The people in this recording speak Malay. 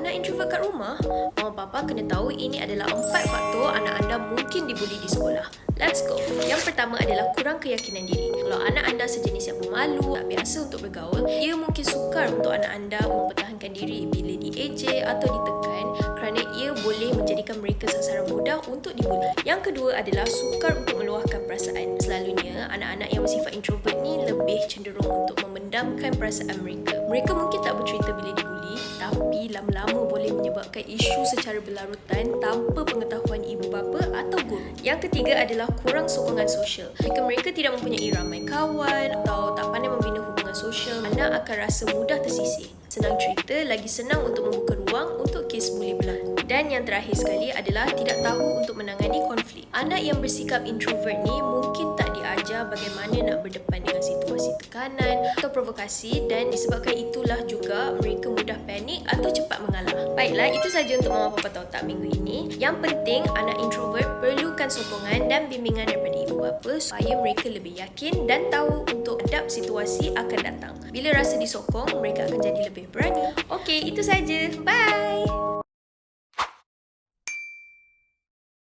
Anak introvert kat rumah? Mama papa kena tahu ini adalah empat faktor anak anda mungkin dibuli di sekolah. Let's go. Yang pertama adalah kurang keyakinan diri. Kalau anak anda sejenis yang pemalu, tak biasa untuk bergaul, ia mungkin sukar untuk anak anda mempertahankan diri bila diejek atau ditekan kerana ia boleh menjadikan mereka sasaran mudah untuk dibuli. Yang kedua adalah sukar untuk meluahkan perasaan. Selalunya, anak-anak yang bersifat introvert ni lebih cenderung untuk memendamkan perasaan mereka. Mereka mungkin tak bercerita bila dibuli, tapi lama-lama boleh menyebabkan isu secara berlarutan tanpa pengetahuan ibu bapa atau guru. Yang ketiga adalah kurang sokongan sosial. Jika mereka tidak mempunyai ramai kawan atau tak pandai membina hubungan sosial, anak akan rasa mudah tersisih. Senang cerita, lagi senang untuk membuka ruang untuk kes buli berlaku. Dan yang terakhir sekali adalah tidak tahu untuk menangani konflik. Anak yang bersikap introvert ni mungkin tak diajar bagaimana nak berdepan dengan situasi tekanan atau provokasi dan disebabkan itulah juga mereka mudah panik mengalah. Baiklah, itu saja untuk Mama Papa Tahu Tak minggu ini. Yang penting, anak introvert perlukan sokongan dan bimbingan daripada ibu bapa supaya mereka lebih yakin dan tahu untuk hadap situasi akan datang. Bila rasa disokong, mereka akan jadi lebih berani. Okey, itu saja. Bye!